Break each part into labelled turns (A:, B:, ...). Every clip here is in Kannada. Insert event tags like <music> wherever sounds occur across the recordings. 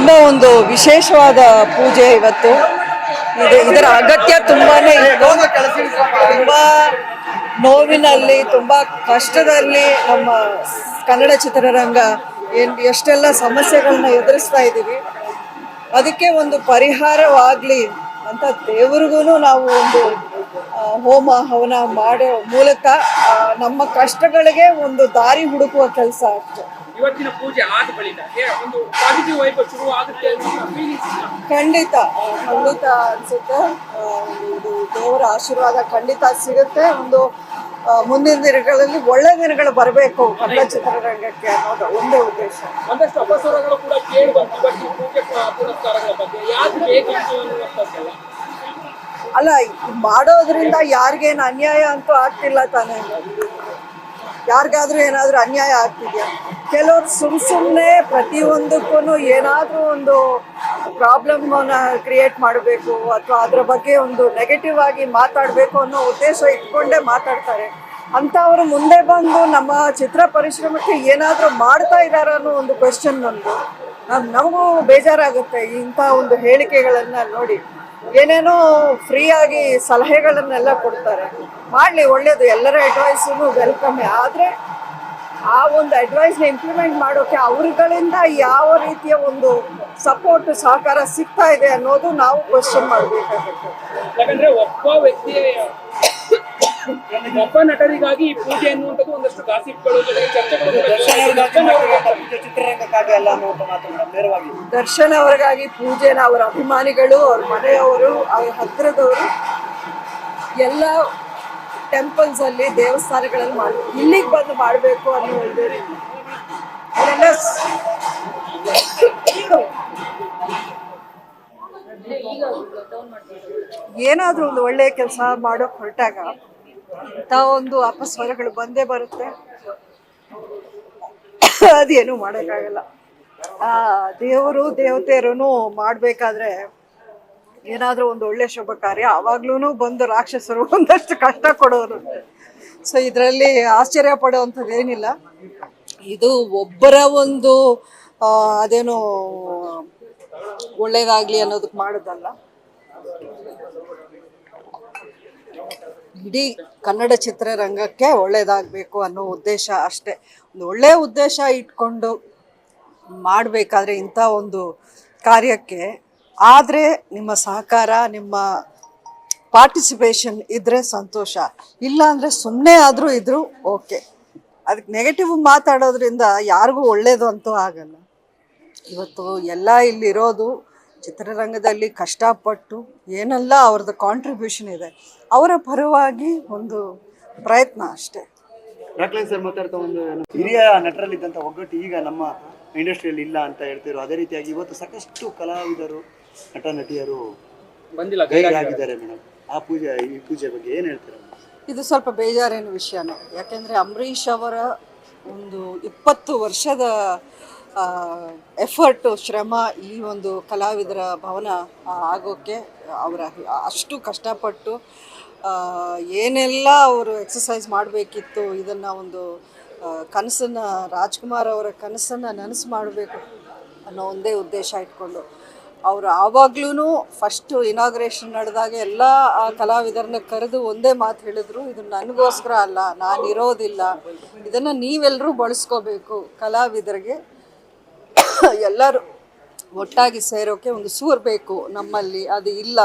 A: ತುಂಬ ಒಂದು ವಿಶೇಷವಾದ ಪೂಜೆ ಇವತ್ತು. ಇದು ಇದರ ಅಗತ್ಯ ತುಂಬ ತುಂಬಾ ನೋವಿನಲ್ಲಿ, ತುಂಬ ಕಷ್ಟದಲ್ಲಿ ನಮ್ಮ ಕನ್ನಡ ಚಿತ್ರರಂಗ ಏನ್ ಎಷ್ಟೆಲ್ಲ ಸಮಸ್ಯೆಗಳನ್ನ ಎದುರಿಸ್ತಾ ಇದ್ದೀವಿ ಅದಕ್ಕೆ ಒಂದು ಪರಿಹಾರವಾಗ್ಲಿ ಅಂತ ದೇವ್ರಿಗೂ ನಾವು ಒಂದು ಹೋಮ, ಹವನ ಮಾಡೋ ಮೂಲಕ ನಮ್ಮ ಕಷ್ಟಗಳಿಗೆ ಒಂದು ದಾರಿ ಹುಡುಕುವ ಕೆಲಸ ಅಷ್ಟೆ
B: ಇವತ್ತಿನ ಪೂಜೆ ಆದ ಬಳಿಕ ಒಂದು ಪಾಸಿಟಿವ್ ವೈಬ್ ಶುರು ಆಗುತ್ತೆ
A: ಖಂಡಿತ ಖಂಡಿತ ಅನ್ಸುತ್ತೆ. ಇದು ದೇವರ ಆಶೀರ್ವಾದ ಖಂಡಿತ ಸಿಗುತ್ತೆ. ಒಂದು ಮುಂದಿನ ದಿನಗಳಲ್ಲಿ ಒಳ್ಳೆ ದಿನಗಳು ಬರಬೇಕು ಕನ್ನಡ ಚಿತ್ರರಂಗಕ್ಕೆ ಅನ್ನೋದು ಒಂದೇ ಉದ್ದೇಶ.
B: ಒಂದಷ್ಟು ಅಪಸ್ವರಗಳು ಕೂಡ ಕೇಳಿ ಬಂತು. ಇವತ್ತಿನ ಪೂಜೆ ಬಗ್ಗೆ. ಯಾಕೆ ಬೇಕಿತ್ತು ಅನ್ನುವಂಥದ್ದೆಲ್ಲ
A: ಅಲ್ಲ ಮಾಡೋದ್ರಿಂದ ಯಾರಿಗೇನು ಅನ್ಯಾಯ ಅಂತೂ ಆಗ್ತಿಲ್ಲ ತಾನೇ. ಯಾರಿಗಾದ್ರೂ ಏನಾದರೂ ಅನ್ಯಾಯ ಆಗ್ತಿದೆಯಾ? ಕೆಲವರು ಸುಮ್ ಸುಮ್ಮನೆ ಪ್ರತಿಯೊಂದಕ್ಕೂ ಏನಾದರೂ ಒಂದು ಪ್ರಾಬ್ಲಮ್ ಕ್ರಿಯೇಟ್ ಮಾಡಬೇಕು ಅಥವಾ ಅದರ ಬಗ್ಗೆ ಒಂದು ನೆಗೆಟಿವ್ ಆಗಿ ಮಾತಾಡಬೇಕು ಅನ್ನೋ ಉದ್ದೇಶ ಇಟ್ಕೊಂಡೇ ಮಾತಾಡ್ತಾರೆ. ಅಂಥವರು ಮುಂದೆ ಬಂದು ನಮ್ಮ ಚಿತ್ರ ಪರಿಶ್ರಮಕ್ಕೆ ಏನಾದರೂ ಮಾಡ್ತಾ ಇದ್ದಾರ ಅನ್ನೋ ಒಂದು ಕ್ವೆಶನ್ ನಮ್ಮದು ನಮಗೂ ಬೇಜಾರಾಗುತ್ತೆ ಇಂಥ ಒಂದು ಹೇಳಿಕೆಗಳನ್ನು ನೋಡಿ. ಏನೇನೋ ಫ್ರೀಯಾಗಿ ಸಲಹೆಗಳನ್ನೆಲ್ಲ ಕೊಡ್ತಾರೆ. ಮಾಡಲಿ ಒಳ್ಳೇದು. ಎಲ್ಲರ ಅಡ್ವೈಸೂ ವೆಲ್ಕಮ್ ಆದರೆ ಆ ಒಂದು ಅಡ್ವೈಸ್ನ ಇಂಪ್ಲಿಮೆಂಟ್ ಮಾಡೋಕ್ಕೆ ಅವ್ರುಗಳಿಂದ ಯಾವ ರೀತಿಯ ಒಂದು ಸಪೋರ್ಟ್ ಸಹಕಾರ ಸಿಗ್ತಾ ಇದೆ ಅನ್ನೋದು ನಾವು ಕ್ವಶನ್ ಮಾಡಬೇಕಾಗುತ್ತೆ.
B: ಯಾಕಂದ್ರೆ ಒಬ್ಬ ವ್ಯಕ್ತಿಯ ಒಬ್ಬ ನಟರಿಗಾಗಿ ಈ ಪೂಜೆ ಅನ್ನುವಂಥದ್ದು ಒಂದಷ್ಟು ಗಾಸಿಪ್ಗಳು ಜೊತೆಗೆ ಚರ್ಚೆಗಳು ಕೂಡ ದರ್ಶನ್ ಅವ್ರಿಗೆ
C: ಚಿತ್ರರಂಗಕ್ಕಾಗಿ ಅಲ್ಲ ಅನ್ನುವಂಥ ಮಾತು ಮೇಡಮ್, ನೇರವಾಗಿ.
A: ದರ್ಶನ್ ಅವರಿಗಾಗಿ ಪೂಜೆನ ಅವರ ಅಭಿಮಾನಿಗಳು, ಅವ್ರ ಮನೆಯವರು, ಅವ್ರ ಹತ್ತಿರದವರು ಎಲ್ಲ ಟೆಂಪಲ್ಸ್ ಅಲ್ಲಿ ದೇವಸ್ಥಾನಗಳಲ್ಲಿ ಮಾಡಿ, ಇಲ್ಲಿಗೆ ಬಂದು ಮಾಡಬೇಕು ಅನ್ನೋ ಸ್- ಏನಾದ್ರೂ ಒಂದು ಒಳ್ಳೆ ಕೆಲಸ ಮಾಡೋಕೆ ಹೊರಟಾಗ ತಾವೊಂದು ಒಂದು ಅಪಸ್ವರಗಳು ಬಂದೇ ಬರುತ್ತೆ. ಅದೇನು ಮಾಡೋಕ್ಕಾಗಲ್ಲ. ಆ, ದೇವರು ದೇವತೆಯರೂ ಮಾಡಬೇಕಾದ್ರೆ ಏನಾದರೂ ಒಂದು ಒಳ್ಳೆ ಶುಭ ಕಾರ್ಯ. ಆವಾಗ್ಲೂ ಬಂದು ರಾಕ್ಷಸರು <laughs> ಒಂದಷ್ಟು ಕಷ್ಟ ಕೊಡೋರು. ಸೊ ಇದರಲ್ಲಿ ಆಶ್ಚರ್ಯ ಪಡುವಂಥದ್ದು ಏನಿಲ್ಲ ಇದು ಒಬ್ಬರ ಒಂದು ಅದೇನು ಒಳ್ಳೇದಾಗ್ಲಿ ಅನ್ನೋದಕ್ಕೆ ಮಾಡೋದಲ್ಲ. ಇಡೀ ಕನ್ನಡ ಚಿತ್ರರಂಗಕ್ಕೆ ಒಳ್ಳೇದಾಗಬೇಕು ಅನ್ನೋ ಉದ್ದೇಶ ಅಷ್ಟೇ. ಒಂದು ಒಳ್ಳೆಯ ಉದ್ದೇಶ ಇಟ್ಕೊಂಡು ಮಾಡಬೇಕಾದ್ರೆ ಇಂಥ ಒಂದು ಕಾರ್ಯಕ್ಕೆ, ಆದರೆ ನಿಮ್ಮ ಸಹಕಾರ, ನಿಮ್ಮ ಪಾರ್ಟಿಸಿಪೇಷನ್ ಇದ್ದರೆ ಸಂತೋಷ. ಇಲ್ಲ ಅಂದರೆ ಸುಮ್ಮನೆ ಆದರೂ ಇದ್ದರೂ ಓಕೆ ಅದಕ್ಕೆ ನೆಗೆಟಿವ್ ಮಾತಾಡೋದ್ರಿಂದ ಯಾರಿಗೂ ಒಳ್ಳೆಯದು ಅಂತೂ ಆಗಲ್ಲ. ಇವತ್ತು ಎಲ್ಲ ಇಲ್ಲಿರೋದು ಚಿತ್ರರಂಗದಲ್ಲಿ ಕಷ್ಟಪಟ್ಟು ಏನೆಲ್ಲ ಅವ್ರದ್ದು ಕಾಂಟ್ರಿಬ್ಯೂಷನ್ ಇದೆ ಅವರ ಪರವಾಗಿ ಒಂದು ಪ್ರಯತ್ನ ಅಷ್ಟೇ.
C: ರಾಕ್ಲೈನ್ ಸರ್ ಮಾತಾಡ್ತಾ ಒಂದು ಹಿರಿಯ ನಟರಲ್ಲಿದ್ದಂಥ ಒಗ್ಗಟ್ಟು ಈಗ ನಮ್ಮ ಇಂಡಸ್ಟ್ರಿಯಲ್ಲಿ ಇಲ್ಲ ಅಂತ ಹೇಳ್ತಿರೋ ಅದೇ ರೀತಿಯಾಗಿ ಇವತ್ತು ಸಾಕಷ್ಟು ಕಲಾವಿದರು ನಟ ನಟಿಯರು
B: ಬಂದಿಲ್ಲ
C: ಗೈರಾಗಿದ್ದಾರೆ ಮೇಡಮ್. ಆ ಪೂಜೆ ಈ ಪೂಜೆ ಬಗ್ಗೆ ಏನು ಹೇಳ್ತೀರಾ
A: ಇದು ಸ್ವಲ್ಪ ಬೇಜಾರೇನು ವಿಷಯನೇ. ಯಾಕೆಂದರೆ ಅಂಬರೀಷ್ ಅವರ ಒಂದು ಇಪ್ಪತ್ತು ವರ್ಷದ ಎಫರ್ಟು ಶ್ರಮ ಈ ಒಂದು ಕಲಾವಿದರ ಭವನ ಆಗೋಕ್ಕೆ ಅವರ ಅಷ್ಟು ಕಷ್ಟಪಟ್ಟು ಏನೆಲ್ಲ ಅವರು ಎಕ್ಸಸೈಸ್ ಮಾಡಬೇಕಿತ್ತು, ಇದನ್ನು ಒಂದು ಕನಸನ್ನು, ರಾಜ್ಕುಮಾರ್ ಅವರ ಕನಸನ್ನು ನನಸು ಮಾಡಬೇಕು ಅನ್ನೋ ಒಂದೇ ಉದ್ದೇಶ ಇಟ್ಕೊಂಡು, ಅವರು ಆವಾಗ್ಲೂ ಫಸ್ಟು ಇನಾಗ್ರೇಷನ್ ನಡೆದಾಗ ಎಲ್ಲ, ಆ, ಕಲಾವಿದರನ್ನ ಕರೆದು ಒಂದೇ ಮಾತು ಹೇಳಿದ್ರು, ಇದು ನನಗೋಸ್ಕರ ಅಲ್ಲ ನಾನು ಇರೋದಿಲ್ಲ ಇದನ್ನು ನೀವೆಲ್ಲರೂ ಬಳಸ್ಕೋಬೇಕು ಕಲಾವಿದರಿಗೆ. ಎಲ್ಲರೂ ಒಟ್ಟಾಗಿ ಸೇರೋಕ್ಕೆ ಒಂದು ಸೂರ್ ಬೇಕು ನಮ್ಮಲ್ಲಿ ಅದು ಇಲ್ಲ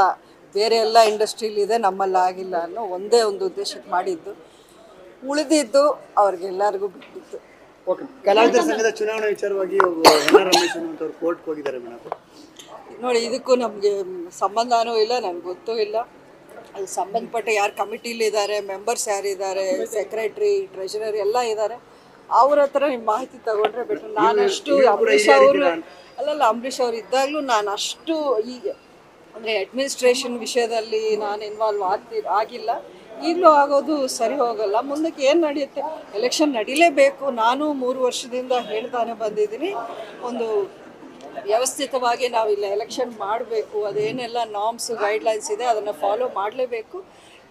A: ಬೇರೆ ಎಲ್ಲ ಇಂಡಸ್ಟ್ರೀಲಿದೆ ನಮ್ಮಲ್ಲಿ ಆಗಿಲ್ಲ ಅನ್ನೋ ಒಂದೇ ಒಂದು ಉದ್ದೇಶಕ್ಕೆ ಮಾಡಿದ್ದು. ಉಳಿದಿದ್ದು ಅವ್ರಿಗೆಲ್ಲರಿಗೂ ಬಿಟ್ಟಿತ್ತು
C: ಓಕೆ ಕಲಾವಿದರ ಸಂಘದ ಚುನಾವಣೆ ವಿಚಾರವಾಗಿ ರಮೇಶ್ ಅನ್ನುವಂಥವ್ರು ಕೋರ್ಟ್ಗೆ ಹೋಗಿದ್ದಾರೆ ಮೇಡಮ್.
A: ನೋಡಿ ಇದಕ್ಕೂ ನಮಗೆ ಸಂಬಂಧನೂ ಇಲ್ಲ ನನಗೆ ಗೊತ್ತೂ ಇಲ್ಲ. ಅದು ಸಂಬಂಧಪಟ್ಟ ಯಾರು ಕಮಿಟಿಲಿದ್ದಾರೆ ಮೆಂಬರ್ಸ್ ಯಾರಿದ್ದಾರೆ ಸೆಕ್ರೆಟ್ರಿ ಟ್ರೆಷರರ್ ಎಲ್ಲ ಇದ್ದಾರೆ. ಅವ್ರ ಹತ್ರ ನಿಮ್ಮ ಮಾಹಿತಿ ತಗೊಂಡ್ರೆ ಬೆಟರ್ ನಾನಷ್ಟು ಅಂಬರೀಷ್ ಅವರು ಅಲ್ಲಲ್ಲ ಅಂಬರೀಷ್ ಅವ್ರು ಇದ್ದಾಗ್ಲೂ ನಾನು ಅಷ್ಟು ಈ ಅಂದರೆ ಅಡ್ಮಿನಿಸ್ಟ್ರೇಷನ್ ವಿಷಯದಲ್ಲಿ ನಾನು ಇನ್ವಾಲ್ವ್ ಆಗ್ತಿ ಆಗಿಲ್ಲ. ಈಗಲೂ ಆಗೋದು ಸರಿ ಹೋಗಲ್ಲ. ಮುಂದಕ್ಕೆ ಏನು ನಡೆಯುತ್ತೆ? ಎಲೆಕ್ಷನ್ ನಡೀಲೇಬೇಕು. ನಾನು ಮೂರು ವರ್ಷದಿಂದ ಹೇಳ್ತಾನೆ ಬಂದಿದ್ದೀನಿ. ಒಂದು ವ್ಯವಸ್ಥಿತವಾಗಿ ನಾವು ಇಲ್ಲ ಎಲೆಕ್ಷನ್ ಮಾಡಬೇಕು. ಅದೇನೆಲ್ಲ ನಾಮ್ಸ್ ಗೈಡ್ಲೈನ್ಸ್ ಇದೆ ಅದನ್ನು ಫಾಲೋ ಮಾಡಲೇಬೇಕು.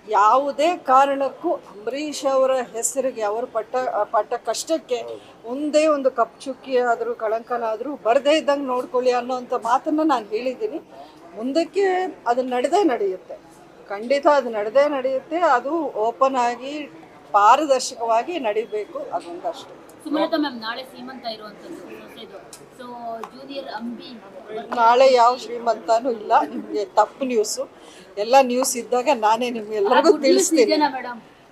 A: ಯಾವುದೇ ಕಾರಣಕ್ಕೂ ಅಂಬರೀಷ್ ಅವರ ಹೆಸರಿಗೆ, ಅವರು ಪಟ್ಟ ಪಟ್ಟ ಕಷ್ಟಕ್ಕೆ ಒಂದೇ ಒಂದು ಕಪ್ ಚುಕ್ಕಿ ಆದರೂ ಕಳಂಕನಾದರೂ ಬರದೇ ಇದ್ದಂಗೆ ನೋಡ್ಕೊಳ್ಳಿ ಅನ್ನೋಂಥ ಮಾತನ್ನು ನಾನು ಹೇಳಿದ್ದೀನಿ. ಮುಂದಕ್ಕೆ ಅದು ನಡೆದೇ ನಡೆಯುತ್ತೆ. ಖಂಡಿತ ಅದು ನಡೆದೇ ನಡೆಯುತ್ತೆ. ಅದು ಓಪನ್ ಆಗಿ ಪಾರದರ್ಶಕವಾಗಿ ನಡಿಬೇಕು. ಅದೊಂದಷ್ಟು.
D: ಸುಮಲತಾ ಮ್ಯಾಮ್ ನಾಳೆ ಸೀಮಂತ ಇರುವಂತದ್ದು ಇದು. So junior Ambi.
A: ನಾಳೆ ಯಾವ ಶ್ರೀಮಂತನೂ ಇಲ್ಲ ನಿಮಗೆ ತಪ್ಪು ನ್ಯೂಸು ಎಲ್ಲ ನ್ಯೂಸ್ ಇದ್ದಾಗ ನಾನೇ ನಿಮ್ಗೆಲ್ಲರಿಗೂ ತಿಳಿಸ್ತೀನಿ.
D: ಮೇಡಮ್